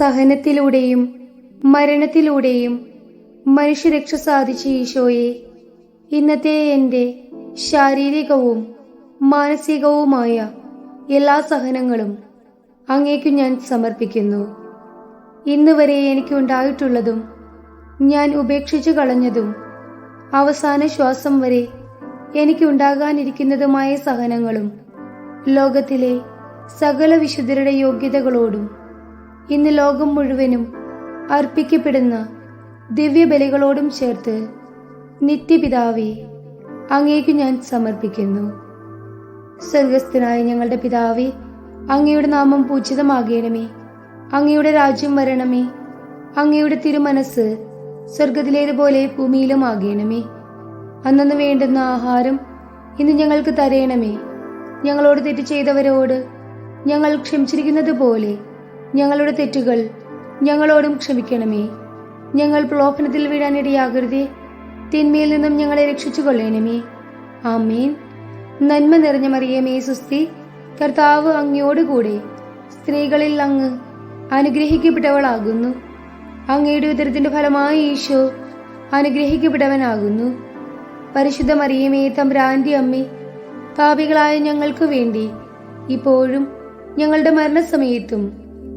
സഹനത്തിലൂടെയും മരണത്തിലൂടെയും മനുഷ്യരക്ഷ സാധിച്ച ഈശോയെ ഇന്നത്തെ എന്റെ ശാരീരികവും മാനസികവുമായ എല്ലാ സഹനങ്ങളും അങ്ങേക്കു ഞാൻ സമർപ്പിക്കുന്നു. ഇന്ന് വരെ എനിക്കുണ്ടായിട്ടുള്ളതും ഞാൻ ഉപേക്ഷിച്ചു കളഞ്ഞതും അവസാന ശ്വാസം വരെ എനിക്കുണ്ടാകാനിരിക്കുന്നതുമായ സഹനങ്ങളും ലോകത്തിലെ സകല വിശുദ്ധരുടെ യോഗ്യതകളോടും ഇന്ന് ലോകം മുഴുവനും അർപ്പിക്കപ്പെടുന്ന ദിവ്യബലികളോടും ചേർത്ത് നിത്യപിതാവെ അങ്ങേക്ക് ഞാൻ സമർപ്പിക്കുന്നു. സ്വർഗസ്ഥനായ ഞങ്ങളുടെ പിതാവെ അങ്ങയുടെ നാമം പൂജിതമാകണമേ. അങ്ങയുടെ രാജ്യം വരണമേ. അങ്ങയുടെ തിരുമനസ് സ്വർഗത്തിലേതുപോലെ ഭൂമിയിലും ആകണമേ. അന്നു വേണ്ടുന്ന ആഹാരം ഇന്ന് ഞങ്ങൾക്ക് തരയണമേ ഞങ്ങളോട് തെറ്റ് ചെയ്തവരോട് ഞങ്ങൾ ക്ഷമിച്ചിരിക്കുന്നത് പോലെ ഞങ്ങളുടെ തെറ്റുകൾ ഞങ്ങളോടും ക്ഷമിക്കണമേ. ഞങ്ങൾ പ്രലോഭനത്തിൽ വീഴാനിടയാകരുതേ തിന്മയിൽ നിന്നും ഞങ്ങളെ രക്ഷിച്ചു കൊള്ളേണമേ ആമീൻ. നന്മ നിറഞ്ഞ മറിയമേ സുസ്തി. കർത്താവ് അങ്ങയോടുകൂടെ സ്ത്രീകളിൽ അങ്ങ് അനുഗ്രഹിക്കപ്പെട്ടവളാകുന്നു. അങ്ങയുടെ ഉദരത്തിന്റെ ഫലമായി ഈശോ അനുഗ്രഹിക്കപ്പെട്ടവനാകുന്നു. പരിശുദ്ധ മറിയമേ തമ്പ്രാന്റെ അമ്മി പാപികളായ ഞങ്ങൾക്ക് വേണ്ടി ഇപ്പോഴും ഞങ്ങളുടെ മരണസമയത്തും